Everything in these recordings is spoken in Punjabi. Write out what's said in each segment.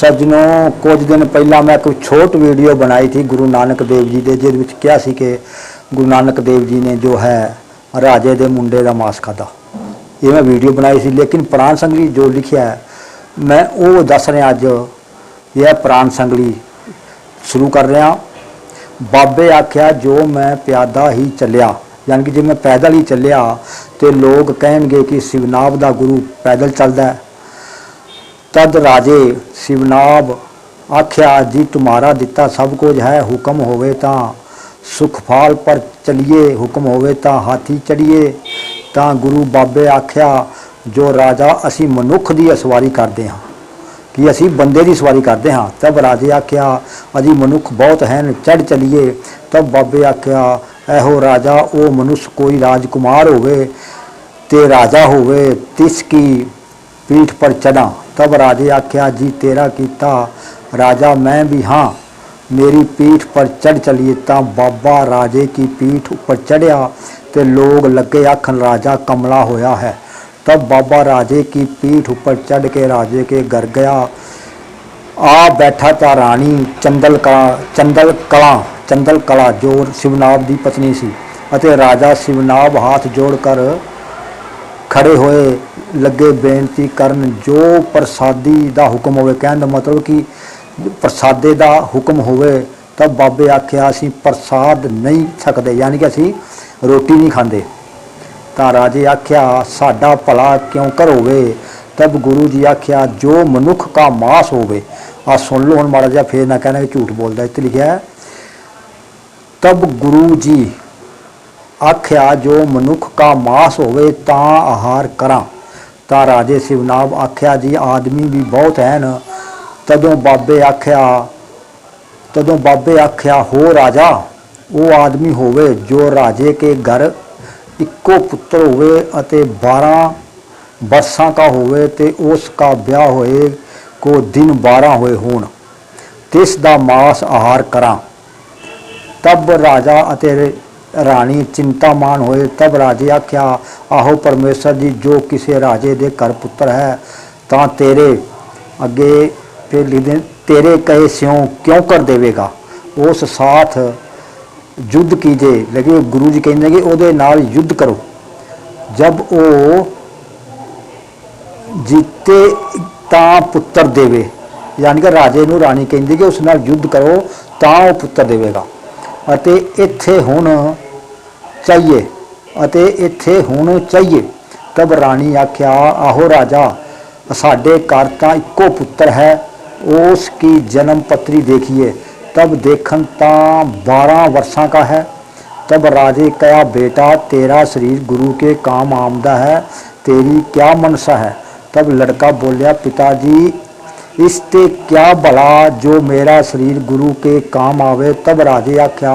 ਸੱਜਣੋ ਕੁਝ ਦਿਨ ਪਹਿਲਾਂ ਮੈਂ ਇੱਕ ਛੋਟ ਵੀਡੀਓ ਬਣਾਈ ਸੀ ਗੁਰੂ ਨਾਨਕ ਦੇਵ ਜੀ ਦੇ, ਜਿਹਦੇ ਵਿੱਚ ਕਿਹਾ ਸੀ ਕਿ ਗੁਰੂ ਨਾਨਕ ਦੇਵ ਜੀ ਨੇ ਜੋ ਹੈ ਰਾਜੇ ਦੇ ਮੁੰਡੇ ਦਾ ਮਾਸ ਖਾਦਾ ਇਹ ਮੈਂ ਵੀਡੀਓ ਬਣਾਈ ਸੀ, ਲੇਕਿਨ ਪ੍ਰਾਨ ਸੰਗਲੀ ਜੋ ਲਿਖਿਆ ਹੈ, ਮੈਂ ਉਹ ਦੱਸ ਰਿਹਾ ਅੱਜ, ਇਹ ਪ੍ਰਾਨ ਸੰਗਲੀ। ਸ਼ੁਰੂ ਕਰ ਰਿਹਾ। ਬਾਬੇ ਆਖਿਆ, ਜੋ ਮੈਂ ਪਿਆਦਾ ਹੀ ਚੱਲਿਆ, ਯਾਨੀ ਕਿ ਜੇ ਮੈਂ ਪੈਦਲ ਹੀ ਚੱਲਿਆ, ਤੇ ਲੋਕ ਕਹਿਣਗੇ ਕਿ ਸਿਵਨਾਬ ਦਾ ਗੁਰੂ ਪੈਦਲ ਚੱਲਦਾ ਹੈ। ਤਦ ਰਾਜੇ ਸਿਵਨਾਬ ਆਖਿਆ, ਜੀ ਤੁਮਾਰਾ ਦਿੱਤਾ ਸਭ ਕੁਝ ਹੈ, ਹੁਕਮ ਹੋਵੇ ਤਾਂ ਸੁਖਫਾਲ ਪਰ ਚਲੀਏ, ਹੁਕਮ ਹੋਵੇ ਤਾਂ ਹਾਥੀ ਚੜੀਏ ਤਾਂ ਗੁਰੂ ਬਾਬੇ ਆਖਿਆ, ਜੋ ਰਾਜਾ ਅਸੀਂ ਮਨੁੱਖ ਦੀ ਸਵਾਰੀ ਕਰਦੇ ਹਾਂ, ਕਿ ਅਸੀਂ ਬੰਦੇ ਦੀ ਸਵਾਰੀ ਕਰਦੇ ਹਾਂ। ਤਬ ਰਾਜੇ ਆਖਿਆ, ਅਜੀ ਮਨੁੱਖ ਬਹੁਤ ਹਨ ਚੜ ਚਲੀਏ। ਤਬ ਬਾਬੇ ਆਖਿਆ, ਇਹੋ ਰਾਜਾ, ਉਹ ਮਨੁੱਖ ਕੋਈ ਰਾਜਕੁਮਾਰ ਹੋਵੇ ਤੇ ਰਾਜਾ ਹੋਵੇ, ਤਿਸ ਕੀ ਪੀਠ ਪਰ ਚੜਾ ਤਬ ਰਾਜੇ ਆਖਿਆ ਜੀ ਤੇਰਾ ਕੀਤਾ ਰਾਜਾ ਮੈਂ ਵੀ ਹਾਂ ਮੇਰੀ ਪੀਠ ਪਰ ਚੜ ਚਲੀਏ ਤਾਂ ਬਾਬਾ ਰਾਜੇ ਕੀ ਪੀਠ ਉੱਪਰ ਚੜਿਆ ਤੇ ਲੋਗ ਲੱਗੇ ਆਖਣ ਰਾਜਾ ਕਮਲਾ ਹੋਇਆ ਹੈ तब बाबा राजे की पीठ ऊपर चढ़ के राजे के घर गया आ बैठा था रानी चंदल कला चंदल कला ਚੰਦਲ ਕਲਾ ਜੋ ਸ਼ਿਵਨਾਬ ਦੀ ਪਤਨੀ ਸੀ ਅਤੇ ਰਾਜਾ ਸ਼ਿਵਨਾਬ ਹੱਥ ਜੋੜ ਕਰ ਖੜੇ ਹੋਏ ਲੱਗੇ ਬੇਨਤੀ ਕਰਨ ਜੋ ਪ੍ਰਸਾਦੀ ਦਾ ਹੁਕਮ ਹੋਵੇ, ਕਹਿਣ ਦਾ ਮਤਲਬ ਕਿ ਪ੍ਰਸਾਦੇ ਦਾ ਹੁਕਮ ਹੋਵੇ, ਤਾਂ ਬਾਬੇ ਆਖਿਆ ਅਸੀਂ ਪ੍ਰਸਾਦ ਨਹੀਂ ਛਕਦੇ ਯਾਨੀ ਕਿ ਅਸੀਂ ਰੋਟੀ ਨਹੀਂ ਖਾਂਦੇ। ਤਾਂ ਰਾਜੇ ਆਖਿਆ, ਸਾਡਾ ਭਲਾ ਕਿਉਂ ਕਰ ਹੋਵੇ ਤਬ ਗੁਰੂ ਜੀ ਆਖਿਆ, ਜੋ ਮਨੁੱਖ ਕਾ ਮਾਸ ਹੋਵੇ ਆ ਸੁਣ ਲਓ ਹੁਣ ਮਾੜਾ ਜਿਹਾ, ਫੇਰ ਨਾ ਕਹਿਣਾ ਕਿ ਝੂਠ ਬੋਲਦਾ, ਇੱਥੇ ਲਿਖਿਆ ਤਬ ਗੁਰੂ ਜੀ ਆਖਿਆ, ਜੋ ਮਨੁੱਖ ਕਾ ਮਾਸ ਹੋਵੇ, ਤਾਂ ਆਹਾਰ ਕਰਾਂ। ਤਾਂ ਰਾਜੇ ਸਿਵਨਾਬ ਆਖਿਆ, ਜੀ, ਆਦਮੀ ਵੀ ਬਹੁਤ ਹਨ। ਤਦੋਂ ਬਾਬੇ ਆਖਿਆ, ਤਦੋਂ ਬਾਬੇ ਆਖਿਆ, ਹੋ ਰਾਜਾ, ਉਹ ਆਦਮੀ ਹੋਵੇ ਜੋ ਰਾਜੇ ਕੇ ਘਰ ਇੱਕੋ ਪੁੱਤਰ ਹੋਵੇ ਅਤੇ 12 ਬਰਸਾਂ ਦਾ ਹੋਵੇ ਤੇ ਉਸ ਦਾ ਵਿਆਹ ਹੋਏ ਕੋ ਦਿਨ 12 ਹੋਏ ਹੋਣ। ਤਿਸ ਦਾ ਮਾਸ ਆਹਾਰ ਕਰਾਂ। ਤਬ ਰਾਜਾ ਅਤੇ ਰਾਣੀ ਚਿੰਤਾਮਾਨ ਹੋਏ, ਤਬ ਰਾਜੇ ਆਖਿਆ, ਆਹੋ ਪਰਮੇਸ਼ਰ ਜੀ, ਜੋ ਕਿਸੇ ਰਾਜੇ ਦੇ ਘਰ ਪੁੱਤਰ ਹੈ, ਤਾਂ ਤੇਰੇ ਅੱਗੇ ਫਿਰ ਲਿਖਦੇ, ਤੇਰੇ ਕਹੇ ਸਿਉ ਕਿਉਂ ਕਰ ਦੇਵੇਗਾ? ਉਸ ਸਾਥ ਯੁੱਧ ਕੀਜੇ। ਲਗੇ ਗੁਰੂ ਜੀ ਕਹਿੰਦੇ ਕਿ ਉਹਦੇ ਨਾਲ ਯੁੱਧ ਕਰੋ। ਜਬ ਉਹ ਜਿੱਤੇ ਤਾਂ ਪੁੱਤਰ ਦੇਵੇ, ਯਾਨੀ ਕਿ ਰਾਜੇ ਨੂੰ ਰਾਣੀ ਕਹਿੰਦੀ ਕਿ ਉਸ ਨਾਲ ਯੁੱਧ ਕਰੋ, ਤਾਂ ਉਹ ਪੁੱਤਰ ਦੇਵੇਗਾ। ਅਤੇ ਇੱਥੇ ਹੁਣ ਚਾਹੀਏ ਅਤੇ ਇੱਥੇ ਹੁਣ ਚਾਹੀਏ ਤਬ ਰਾਣੀ ਆਖਿਆ ਆਹੋ ਰਾਜਾ ਸਾਡੇ ਘਰ ਤਾਂ ਇੱਕੋ ਪੁੱਤਰ ਹੈ ਉਸ ਕੀ ਜਨਮ ਪੱਤਰੀ ਦੇਖੀਏ तब देखन ता बारह वर्षा का है तब राजे कहा बेटा तेरा शरीर गुरु के काम आमदा है तेरी क्या मनसा है तब लड़का बोलिया पिताजी इसते क्या भला जो मेरा शरीर गुरु के काम आवे तब राजे आख्या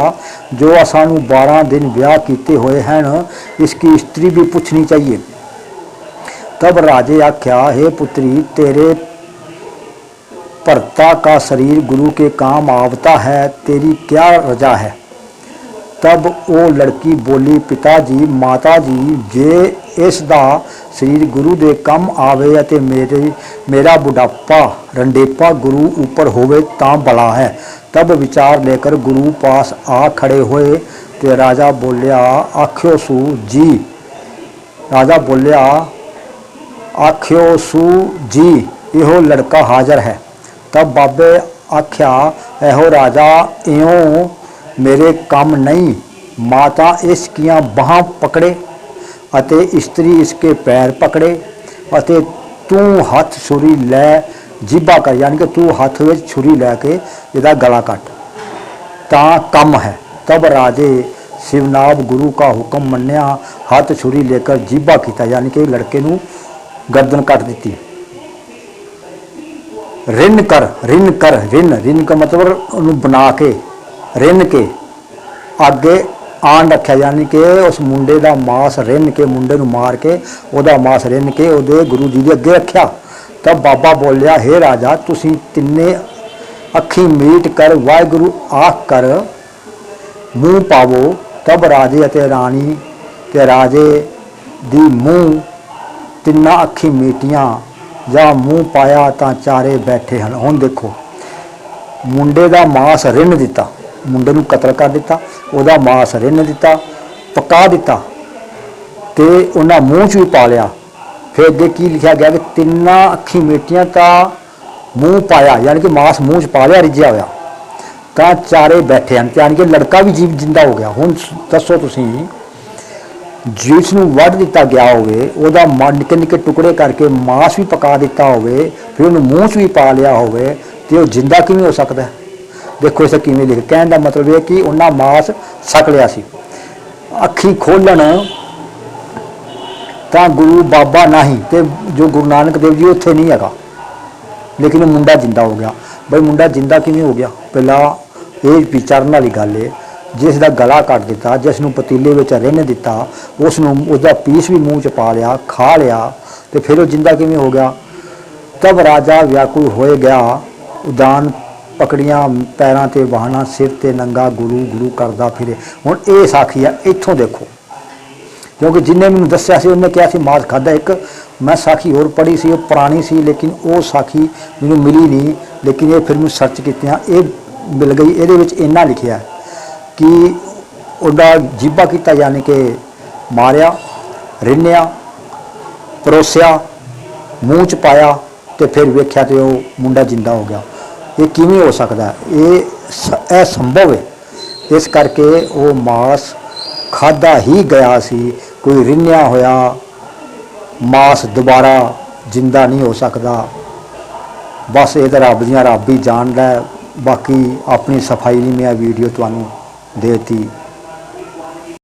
जो असानू बारह दिन ब्याह किए हुए हैं इसकी स्त्री भी पूछनी चाहिए तब राजे आख्या हे पुत्री तेरे भरता का शरीर गुरु के काम आवता है तेरी क्या रजा है ਤਬ ਉਹ ਲੜਕੀ ਬੋਲੀ ਪਿਤਾ ਜੀ ਮਾਤਾ ਜੀ ਜੇ ਇਸ ਦਾ ਸਰੀਰ ਗੁਰੂ ਦੇ ਕੰਮ ਆਵੇ ਅਤੇ ਮੇਰੇ ਮੇਰਾ ਬੁਢਾਪਾ ਰੰਡੇਪਾ ਗੁਰੂ ਉੱਪਰ ਹੋਵੇ ਤਾਂ ਭਲਾ ਹੈ ਤਬ ਵਿਚਾਰ ਲੈ ਗੁਰੂ ਪਾਸ ਆ ਖੜੇ ਹੋਏ ਤੇ ਰਾਜਾ ਬੋਲਿਆ ਆਖਿਓ ਸੂ ਜੀ ਰਾਜਾ ਬੋਲਿਆ ਆਖਿਓ ਸੂ ਜੀ ਇਹੋ ਲੜਕਾ ਹਾਜ਼ਰ ਹੈ ਤਬ ਬਾਬੇ ਆਖਿਆ ਇਹੋ ਰਾਜਾ ਇਉਂ ਮੇਰੇ ਕੰਮ ਨਹੀਂ ਮਾਤਾ ਇਸ ਕੀਆਂ ਬਾਹਾਂ ਪਕੜੇ ਅਤੇ ਇਸਤਰੀ ਇਸਕੇ ਪੈਰ ਪਕੜੇ ਅਤੇ ਤੂੰ ਹੱਥ ਛੁਰੀ ਲੈ ਜੀਭਾ ਕਰ ਯਾਨੀ ਕਿ ਤੂੰ ਹੱਥ ਵਿੱਚ ਛੁਰੀ ਲੈ ਕੇ ਇਹਦਾ ਗਲਾ ਕੱਟ ਤਾਂ ਕੰਮ ਹੈ ਤਬ ਰਾਜੇ शिवनाभ गुरु का हुक्म मन्या हाथ छुरी लेकर जीबा किया यानी कि लड़के ਨੂੰ गर्दन ਕੱਟ ਦਿੱਤੀ ਰਿੰਨ ਕਰ ਰਿੰਨ ਕਰ ਰਿੰਨ ਰਿੰਨ ਦਾ ਮਤਲਬ ਉਹਨੂੰ ਬਣਾ ਕੇ ਰਿੰਨ ਕੇ ਅੱਗੇ ਆਣ ਰੱਖਿਆ ਯਾਨੀ ਕਿ ਉਸ ਮੁੰਡੇ ਦਾ ਮਾਸ ਰਿੰਨ ਕੇ ਮੁੰਡੇ ਨੂੰ ਮਾਰ ਕੇ ਉਹਦਾ ਮਾਸ ਰਿੰਨ ਕੇ ਉਹਦੇ ਗੁਰੂ ਜੀ ਦੇ ਅੱਗੇ ਰੱਖਿਆ। ਤਾਂ ਬਾਬਾ ਬੋਲਿਆ, ਹੇ ਰਾਜਾ, ਤੁਸੀਂ ਤਿੰਨੇ ਅੱਖੀ ਮੀਟ ਕਰ, ਵਾਹਿਗੁਰੂ ਆਖ ਕਰ, ਮੂੰਹ ਪਾਵੋ। ਤਬ ਰਾਜੇ ਅਤੇ ਰਾਣੀ ਤੇ ਰਾਜੇ ਦੀ ਮੂੰਹ ਤਿੰਨਾਂ ਅੱਖੀ ਮੀਟੀਆਂ ਜਾਂ ਮੂੰਹ ਪਾਇਆ ਤਾਂ ਚਾਰੇ ਬੈਠੇ ਹਨ। ਹੁਣ ਦੇਖੋ, ਮੁੰਡੇ ਦਾ ਮਾਸ ਰਿੰਨ ਦਿੱਤਾ। ਮੁੰਡੇ ਨੂੰ ਕਤਲ ਕਰ ਦਿੱਤਾ, ਉਹਦਾ ਮਾਸ ਰਿੰਨ ਦਿੱਤਾ, ਪਕਾ ਦਿੱਤਾ ਤੇ ਉਹਨਾਂ ਮੂੰਹ 'ਚ ਵੀ ਪਾ ਲਿਆ। ਫਿਰ ਅੱਗੇ ਕੀ ਲਿਖਿਆ ਗਿਆ ਕਿ ਤਿੰਨਾਂ ਅੱਖੀ ਮੇਟੀਆਂ ਤਾਂ ਮੂੰਹ ਪਾਇਆ, ਯਾਨੀ ਕਿ ਮਾਸ ਮੂੰਹ 'ਚ ਪਾ ਲਿਆ, ਰਿੱਝਿਆ ਹੋਇਆ। ਤਾਂ ਚਾਰੇ ਬੈਠੇ ਹਨ, ਯਾਨੀ ਕਿ ਲੜਕਾ ਵੀ ਜੀਵ ਜਿੰਦਾ ਹੋ ਗਿਆ। ਹੁਣ ਦੱਸੋ ਤੁਸੀਂ, ਜਿਸ ਨੂੰ ਵੱਢ ਦਿੱਤਾ ਗਿਆ ਹੋਵੇ, ਉਹਦਾ ਮ- ਨਿੱਕੇ ਨਿੱਕੇ ਟੁਕੜੇ ਕਰਕੇ ਮਾਸ ਵੀ ਪਕਾ ਦਿੱਤਾ ਹੋਵੇ, ਫਿਰ ਉਹਨੂੰ ਮੂੰਹ 'ਚ ਵੀ ਪਾ ਲਿਆ ਹੋਵੇ, ਤੇ ਉਹ ਜਿੰਦਾ ਕਿਵੇਂ ਹੋ ਸਕਦਾ ਹੈ? ਦੇਖੋ ਇਸੇ ਕਿਵੇਂ ਲਿਖ ਕਹਿਣ ਦਾ ਮਤਲਬ ਇਹ ਕਿ ਉਹਨਾਂ ਮਾਸ ਸਕ ਲਿਆ ਸੀ। ਅੱਖੀ ਖੋਲਣ ਤਾਂ ਗੁਰੂ ਬਾਬਾ ਨਹੀਂ ਤੇ ਜੋ ਗੁਰੂ ਨਾਨਕ ਦੇਵ ਜੀ ਉੱਥੇ ਨਹੀਂ ਹੈਗਾ। ਲੇਕਿਨ ਉਹ ਮੁੰਡਾ ਜਿੰਦਾ ਹੋ ਗਿਆ। ਬਈ ਮੁੰਡਾ ਜਿੰਦਾ ਕਿਵੇਂ ਹੋ ਗਿਆ? ਪਹਿਲਾਂ ਇਹ ਵਿਚਾਰਨ ਵਾਲੀ ਗੱਲ ਹੈ ਜਿਸ ਦਾ ਗਲਾ ਕੱਟ ਦਿੱਤਾ ਜਿਸ ਨੂੰ ਪਤੀਲੇ ਵਿੱਚ ਰਿੰਨ ਦਿੱਤਾ ਉਸ ਨੂੰ ਉਹਦਾ ਪੀਸ ਵੀ ਮੂੰਹ ਚ ਪਾ ਲਿਆ, ਖਾ ਲਿਆ ਤੇ ਫਿਰ ਉਹ ਜਿੰਦਾ ਕਿਵੇਂ ਹੋ ਗਿਆ? ਤਬ ਰਾਜਾ ਵਿਆਕੁਲ ਹੋਏ ਗਿਆ ਉਦਾਨ ਪਕੜੀਆਂ, ਪੈਰਾਂ ਤੇ ਵਾਹਣਾ ਸਿਰ ਤੇ ਨੰਗਾ ਗੁਰੂ ਗੁਰੂ ਕਰਦਾ ਫਿਰੇ। ਹੁਣ ਇਹ ਸਾਖੀ ਆ, ਇੱਥੋਂ ਦੇਖੋ। ਕਿਉਂਕਿ ਜਿੰਨੇ ਮੈਨੂੰ ਦੱਸਿਆ ਸੀ, ਉਹਨੇ ਕਿਹਾ ਸੀ ਮਾਸ ਖਾਦਾ ਇੱਕ। ਮੈਂ ਸਾਖੀ ਹੋਰ ਪੜ੍ਹੀ ਸੀ, ਉਹ ਪੁਰਾਣੀ ਸੀ, ਲੇਕਿਨ ਉਹ ਸਾਖੀ ਮੈਨੂੰ ਮਿਲੀ ਨਹੀਂ। ਲੇਕਿਨ ਇਹ ਫਿਰ ਮੈਂ ਸਰਚ ਕੀਤਿਆਂ ਇਹ ਮਿਲ ਗਈ, ਇਹਦੇ ਵਿੱਚ ਇੰਨਾ ਲਿਖਿਆ ਕਿ ਉਹਦਾ ਜੀਬਾ ਕੀਤਾ ਯਾਨੀ ਕਿ ਮਾਰਿਆ, ਰਿੰਨਿਆ, ਪਰੋਸਿਆ, ਮੂੰਹ ਚ ਪਾਇਆ ਤੇ ਫਿਰ ਵੇਖਿਆ ਤੇ ਉਹ ਮੁੰਡਾ ਜਿੰਦਾ ਹੋ ਗਿਆ। ਇਹ ਕਿਵੇਂ ਹੋ ਸਕਦਾ? ਇਹ ਸ- ਇਹ ਸੰਭਵ ਹੈ। ਇਸ ਕਰਕੇ ਉਹ ਮਾਸ ਖਾਦਾ ਹੀ ਗਿਆ ਸੀ। ਕੋਈ ਰਿੰਨਿਆ ਹੋਇਆ ਮਾਸ ਦੁਬਾਰਾ ਜਿੰਦਾ ਨਹੀਂ ਹੋ ਸਕਦਾ। ਬਸ ਇਹ ਤਾਂ ਰੱਬ ਦੀਆਂ ਰੱਬ ਹੀ। ਜਾਣਦਾ ਬਾਕੀ ਆਪਣੀ ਸਫ਼ਾਈ ਲਈ ਮੈਂ ਵੀਡੀਓ ਤੁਹਾਨੂੰ ਦੇਤੀ।